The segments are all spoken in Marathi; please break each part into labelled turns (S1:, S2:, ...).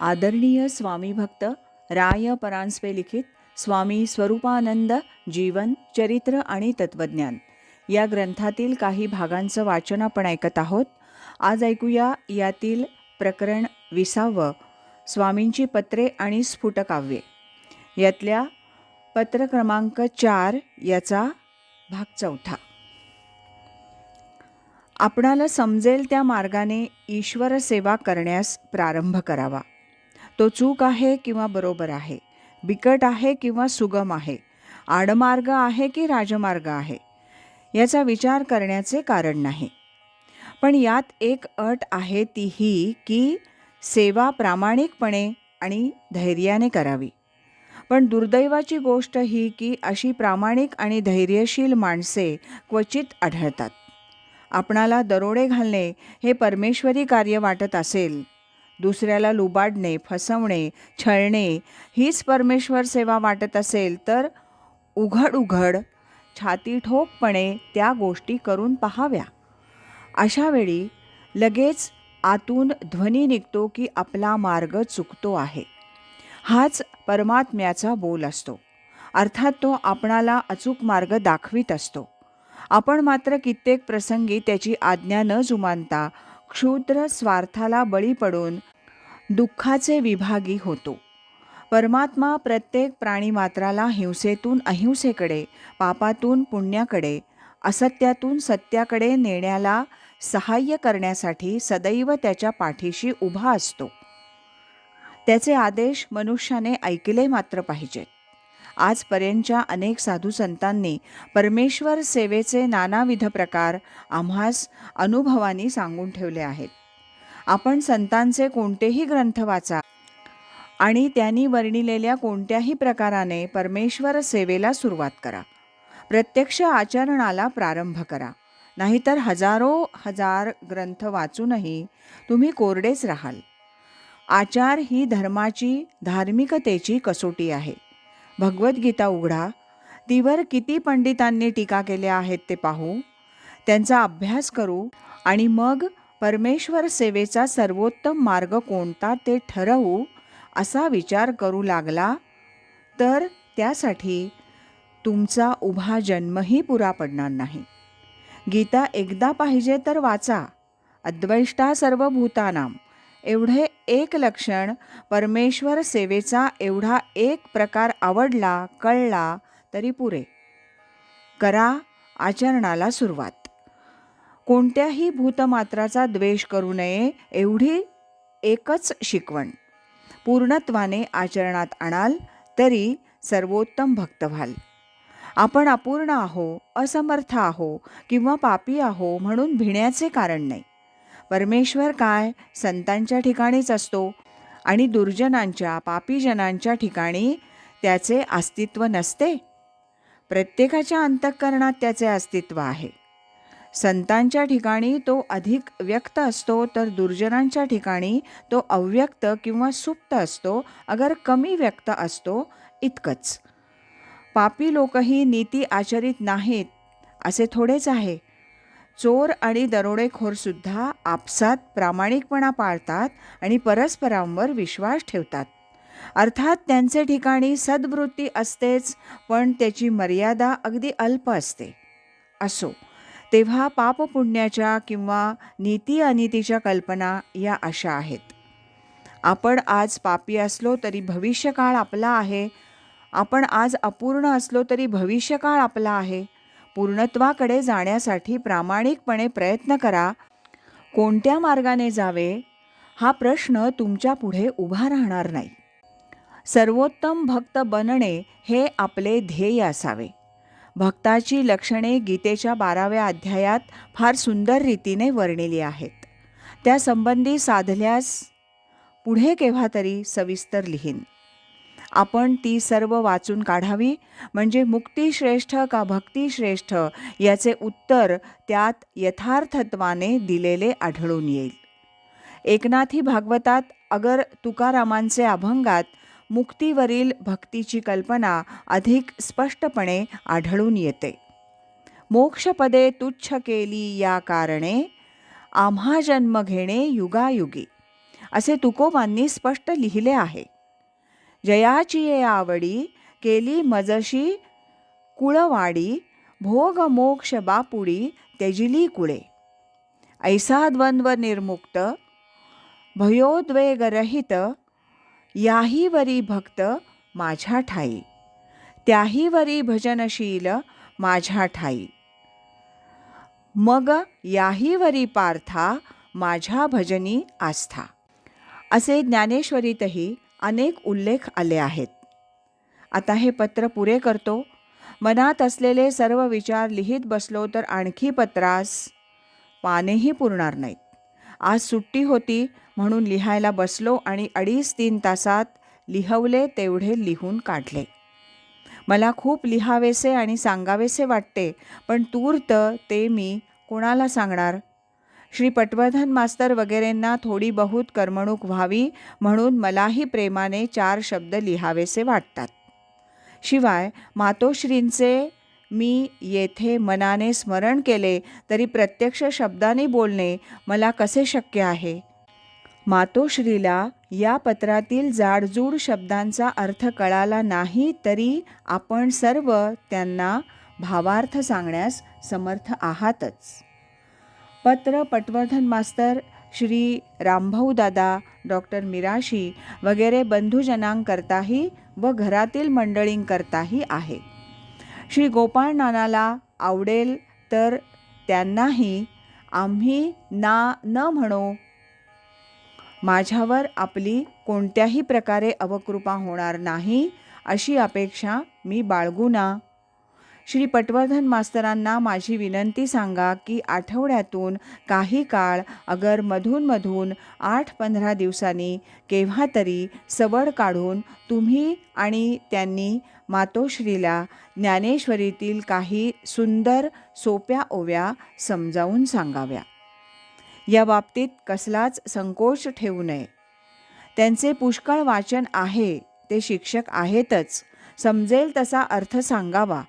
S1: आदरणीय स्वामी भक्त राय परांजपे लिखित स्वामी स्वरूपानंद जीवन चरित्र आणि तत्वज्ञान. या ग्रंथातील काही भागांचं वाचन आपण ऐकत आहोत. आज ऐकूया यातील प्रकरण विसावं स्वामींची पत्रे आणि स्फुटकाव्ये. यातल्या पत्र क्रमांक चार याचा भाग चौथा. आपणाला समजेल त्या मार्गाने ईश्वर सेवा करण्यास प्रारंभ करावा. तो चूक आहे किंवा बरोबर आहे? बिकट आहे किंवा सुगम आहे? आडमार्ग आहे की राजमार्ग आहे? याचा विचार करण्याचे कारण नाही. पण यात एक अट आहे ती ही की सेवा प्रामाणिकपणे आणि धैर्याने करावी. पण दुर्दैवाची गोष्ट ही की अशी प्रामाणिक आणि धैर्यशील माणसे क्वचित आढळतात. आपणाला दरोडे घालणे हे परमेश्वरी कार्य वाटत असेल दुसऱ्याला लुबाडणे फसवणे छळणे हीच परमेश्वर सेवा वाटत असेल तर उघड उघड छाती ठोकपणे त्या गोष्टी करून पहाव्या. अशावेळी लगेच आतून ध्वनी निघतो की आपला मार्ग चुकतो आहे. हाच परमात्म्याचा बोल असतो. अर्थात तो आपणाला अचूक मार्ग दाखवित असतो. आपण मात्र कित्येक प्रसंगी त्याची आज्ञा न जुमानता क्षुद्र स्वार्थाला बळी पडून दुःखाचे विभागी होतो. परमात्मा प्रत्येक प्राणीमात्राला हिंसेतून अहिंसेकडे पापातून पुण्याकडे असत्यातून सत्याकडे नेण्याला सहाय्य करण्यासाठी सदैव त्याच्या पाठीशी उभा असतो. त्याचे आदेश मनुष्याने ऐकले मात्र पाहिजेत. आजपर्यंतच्या अनेक साधू संतांनी परमेश्वर सेवेचे नानाविध प्रकार आम्हास अनुभवानी सांगून ठेवले आहेत. आपण संतांचे कोणतेही ग्रंथ वाचा. आणि त्यांनी वर्णिलेल्या कोणत्याही प्रकाराने परमेश्वर सेवेला सुरुवात करा. प्रत्यक्ष आचरणाला प्रारंभ करा. नाहीतर हजारो हजार ग्रंथ वाचूनही तुम्ही कोरडेच राहाल. आचार ही धर्माची धार्मिकतेची कसोटी आहे. भगवद्गीता उघडा. तीवर किती पंडितांनी टीका केल्या आहेत ते पाहू. त्यांचा अभ्यास करू आणि मग परमेश्वर सेवेचा सर्वोत्तम मार्ग कोणता ते ठरवू असा विचार करू लागला. तर त्यासाठी तुमचा उभा जन्मही पुरा पडणार नाही. गीता एकदा पाहिजे तर वाचा. अद्वैष्टा सर्व भूतानाम एवढे एक लक्षण परमेश्वर सेवेचा एवढा एक प्रकार आवडला कळला तरी पुरे. करा आचरणाला सुरुवात. कोणत्याही भूतमात्राचा द्वेष करू नये एवढी एकच शिकवण. पूर्णत्वाने आचरणात आणाल तरी सर्वोत्तम भक्त व्हाल. आपण अपूर्ण आहो असमर्थ आहो किंवा पापी आहो म्हणून भिण्याचे कारण नाही. परमेश्वर काय संतांच्या ठिकाणीच असतो आणि दुर्जनांच्या पापीजनांच्या ठिकाणी त्याचे अस्तित्व नसते? प्रत्येकाच्या अंतःकरणात त्याचे अस्तित्व आहे. संतांच्या ठिकाणी तो अधिक व्यक्त असतो तर दुर्जनांच्या ठिकाणी तो अव्यक्त किंवा सुप्त असतो. अगर कमी व्यक्त असतो इतकंच. पापी लोकही नीती आचरित नाहीत असे थोडेच आहे. चोर आणि दरोडेखोरसुद्धा आपसात प्रामाणिकपणा पाळतात आणि परस्परांवर विश्वास ठेवतात. अर्थात त्यांचे ठिकाणी सद्वृत्ती असतेच पण त्याची मर्यादा अगदी अल्प असते. असो. तेव्हा पापपुण्याच्या किंवा नीती अनितीच्या कल्पना या अशा आहेत. आपण आज पापी असलो तरी भविष्यकाळ आपला आहे. आपण आज अपूर्ण असलो तरी भविष्यकाळ आपला आहे. पूर्णत्वाकडे जाण्यासाठी प्रामाणिकपणे प्रयत्न करा. कोणत्या मार्गाने जावे? हा प्रश्न तुमच्यापुढे उभा राहणार नाही. सर्वोत्तम भक्त बनणे हे आपले ध्येय असावे. भक्ताची लक्षणे गीतेच्या बाराव्या अध्यायात फार सुंदर रीतीने वर्णिली आहेत. त्यासंबंधी साधल्यास पुढे केव्हा तरी सविस्तर लिहीन. आपण ती सर्व वाचून काढावी म्हणजे मुक्तीश्रेष्ठ का भक्तिश्रेष्ठ याचे उत्तर त्यात यथार्थत्वाने दिलेले आढळून येईल. एकनाथी भागवतात अगर तुकारामांचे अभंगात मुक्तीवरील भक्तीची कल्पना अधिक स्पष्टपणे आढळून येते. मोक्षपदे तुच्छ केली या कारणे आम्हा जन्म घेणे युगायुगी असे तुकोबांनी स्पष्ट लिहिले आहे. जयाची ये आवडी केली मजशी कुळवाडी भोग मोक्ष बापुडी तेजिली कुळे. ऐसा द्वंद्व निर्मुक्त भयोद्वेगरहित याहीवरी भक्त माझ्या ठाई. त्याहीवरी भजनशील माझ्या ठाई. मग याहीवरी पार्था माझ्या भजनी आस्था. असे ज्ञानेश्वरीतही अनेक उल्लेख आले आहेत. आता हे पत्र पुरे करतो. मनात असलेले सर्व विचार लिहित बसलो तर आणखी पत्रास पानेही पुरणार नाहीत. आज सुट्टी होती म्हणून लिहायला बसलो आणि अडीच तीन तासात लिहवले तेवढे लिहून काढले. मला खूप लिहावेसे आणि सांगावेसे वाटते पण तूर्त ते मी कोणाला सांगणार? श्री पटवर्धन मास्तर वगैरेंना थोडी बहुत करमणूक व्हावी म्हणून मलाही प्रेमाने चार शब्द लिहावेसे वाटतात. शिवाय मातोश्रींचे मी येथे मनाने स्मरण केले तरी प्रत्यक्ष शब्दाने बोलणे मला कसे शक्य आहे? मातोश्रीला या पत्रातील जाडजूड शब्दांचा अर्थ कळाला नाही तरी आपण सर्व त्यांना भावार्थ सांगण्यास समर्थ आहातच. पत्र पटवर्धन मास्तर श्री रामभाऊ दादा डॉक्टर मिराशी वगैरे बंधुजनांकरताही व घरातील मंडळींकरताही आहे श्री गोपाळ नानाला आवडेल तर त्यांनाही आम्ही ना न म्हणो माझ्यावर आपली कोणत्याही प्रकारे अवकृपा होणार नाही अशी अपेक्षा मी बाळगू ना. श्री पटवर्धन मास्तरांना माझी विनंती सांगा की आठवड्यातून काही काळ अगर मधूनमधून आठ पंधरा दिवसांनी केव्हा तरी सवड काढून तुम्ही आणि त्यांनी मातोश्रीला ज्ञानेश्वरीतील काही सुंदर सोप्या ओव्या समजावून सांगाव्या. या बाबतीत कसलाच संकोच ठेवू नये. त्यांचे पुष्कळ वाचन आहे ते शिक्षक आहेतच. समजेल तसा अर्थ सांगावा.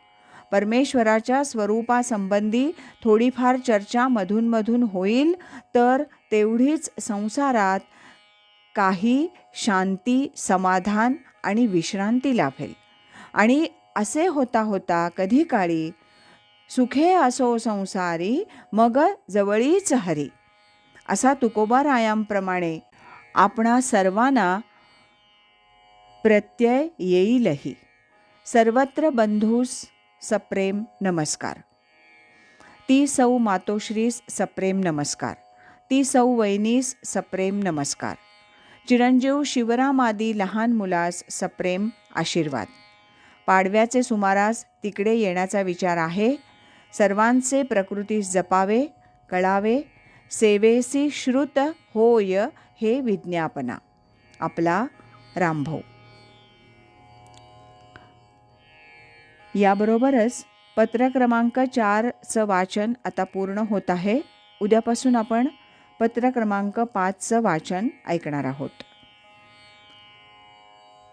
S1: परमेश्वराच्या स्वरूपासंबंधी थोडीफार चर्चा मधूनमधून होईल तर तेवढीच संसारात काही शांती समाधान आणि विश्रांती लाभेल. आणि असे होता होता कधी काळी सुखे असो संसारी मग जवळीच हरी. असा तुकोबारायांप्रमाणे आपणा सर्वांना प्रत्यय येईलही. सर्वत्र बंधूस सप्रेम नमस्कार. ती सौ मातोश्रीस सप्रेम नमस्कार. ती सौ वैनीस सप्रेम नमस्कार. चिरंजीव शिवरामादी लहान मुलास सप्रेम आशीर्वाद. पाडव्याचे सुमारास तिकडे येण्याचा विचार आहे. सर्वांचे प्रकृतीस जपावे कळावे सेवेसी श्रुत होय हे विज्ञापना. आपला रामभाऊ. याबरोबरच पत्र क्रमांक चारचं वाचन आता पूर्ण होत आहे. उद्यापासून आपण पत्र क्रमांक पाचचं वाचन ऐकणार आहोत.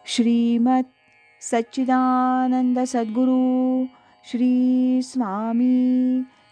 S1: श्रीमत सच्चिदानंद सद्गुरू श्री स्वामी